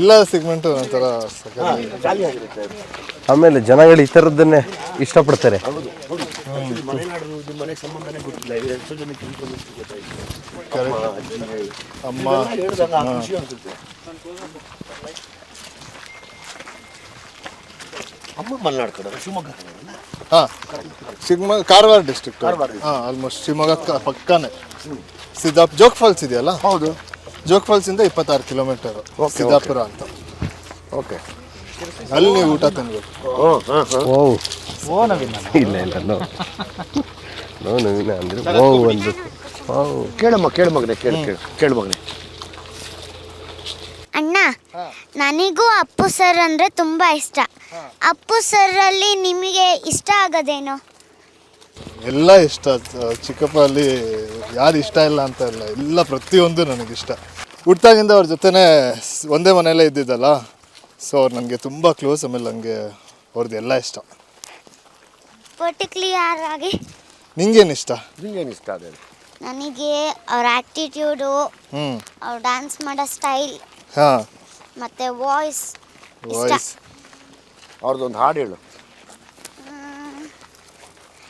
ಎಲ್ಲ ಸೆಗ್ಮೆಂಟು ಒಂಥರ ಸಖತ್ ಖಾಲಿ ಆಗಿರುತ್ತೆ ಆಮೇಲೆ ಜನಗಳು ಈ ಥರದ್ದನ್ನೇ ಇಷ್ಟಪಡ್ತಾರೆ. ಅಮ್ಮ, ಕಡೆ ಶಿವಮೊಗ್ಗ ಹಾಂ. ಶಿವಮೊಗ್ಗ ಕಾರವಾರ ಡಿಸ್ಟ್ರಿಕ್ಟ್ ಹಾಂ ಆಲ್ಮೋಸ್ಟ್ ಶಿವಮೊಗ್ಗ ಪಕ್ಕನೆ ಪಕ್ಕನೇ. ಸಿದ್ದಾಪ್ ಜೋಗ್ ಫಾಲ್ಸ್ ಇದೆಯಲ್ಲ? ಹೌದು. ಜೋಗ್ ಇಂದ ಇಪ್ಪತ್ತಾರು ಕಿಲೋಮೀಟರ್ ಸಿದ್ದಾಪುರ ಅಂತ. ಓಕೆ ಅಲ್ಲಿ ನೀವು ಊಟ ತಿನ್ಬೇಕು. ಓ ಓ. ನವೀನ. ಇಲ್ಲ ಇಲ್ಲ ನೋ ನೋ ನವೀನ ಅಂದರೆ ಓ ಒಂದು. ಓ ಕೇಳಮ್ಮ ಕೇಳು ಮಗನೆ ಕೇಳು ಕೇಳು ಕೇಳು ಮಗನೆ. ಅಣ್ಣ ನನಗೂ ಅಪ್ಪು ಸರ್ ಅಂದರೆ ತುಂಬ ಇಷ್ಟ. ಅಪ್ಪು ಸರ್ ಅಲ್ಲಿ ನಿಮಗೆ ಇಷ್ಟ ಆಗೋದೇನು? ಎಲ್ಲ ಇಷ್ಟ. ಅಹ್, ಚಿಕ್ಕಪ್ಪ ಅಲ್ಲಿ ಯಾರು ಇಷ್ಟ ಇಲ್ಲ ಅಂತ ಇಲ್ಲ. ಎಲ್ಲ ಪ್ರತಿಯೊಂದು ನನಗಿಷ್ಟ ಹುಟ್ಟಾಗಿಂದ ಅವ್ರ ಜೊತೆನೇ ಸ್- ಒಂದೇ ಮನೆಯಲ್ಲೇ ಇದ್ದಿದ್ದಲ್ಲ ಸೊ ಅವ್ರು ನನಗೆ ತುಂಬ ಕ್ಲೋಸ್ ಆಮೇಲೆ ನನಗೆ ಅವ್ರದ್ದು ಎಲ್ಲ ಇಷ್ಟ. ಪರ್ಟಿಕ್ಯುಲರ್ ಆಗಿ ನಿಂಗೇನು ಇಷ್ಟ? ನಿಂಗೇನು ಇಷ್ಟ ಅದೇ? ನನಗೆ ಅವ್ರ ಆ್ಯಕ್ಟಿಟ್ಯೂಡು ಹ್ಞೂ ಅವ್ರು ಡ್ಯಾನ್ಸ್ ಮಾಡೋ ಸ್ಟೈಲ್ ಹಾಂ. ಮತ್ತು ವಾಯ್ಸ್ ಇಷ್ಟ. ವಾಯ್ಸ್ ಅವ್ರದ್ದೊಂದು ಹಾಡು ಹೇಳು.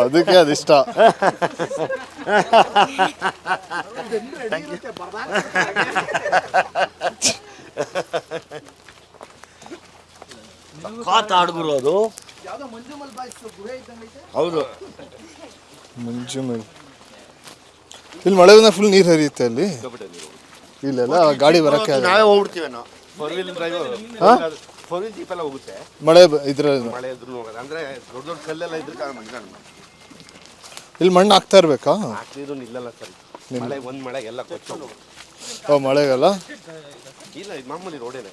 ಅದಕ್ಕೆ ಅದಿಷ್ಟ. ಕಾತ ಅದು. ಹೌದು. ಮುಂಚೆ ಮೇಲೆ. ಇಲ್ಲಿ ಮಳೆ ಬಂದ ಫುಲ್ ನೀರು ಹರಿಯುತ್ತೆ ಅಲ್ಲಿ. ಇಲ್ಲೆಲ್ಲ ಗಾಡಿ ಬರಕ್ಕೆ. ನಾವೇ ಫೋರ್ ವೀಲ್ ಡ್ರೈವ್ ಹಾ? ಫೋರ್ ವೀಲ್ ಜೀಪ್ ಎಲ್ಲ ಹೋಗುತ್ತೆ. ಮಳೆ ಬ- ಇದ್ರ ಮಳೆ ಇದ್ರು ಹೋಗೋದು. ಅಂದ್ರೆ ದೊಡ್ಡ ದೊಡ್ಡ ಕಲ್ಲೆಲ್ಲ ಇದ್ರೆ ಇಲ್ಲಿ ಮಣ್ಣು ಹಾಕ್ತಾ ಇರ್ಬೇಕಾ? ಹಾಕ್ತಿದ್ರು ನಿಲ್ಲಲ್ಲ ಸರಿ. ಮಳೆ ಒಂದ್ ಮಳೆ ಎಲ್ಲ ಕೊಚ್ಚೋದು. ಓ ಮಳೆಗಾಲ ಇಲ್ಲ ಇದು ಮಾಮೂಲಿ ರೋಡೇನೆ.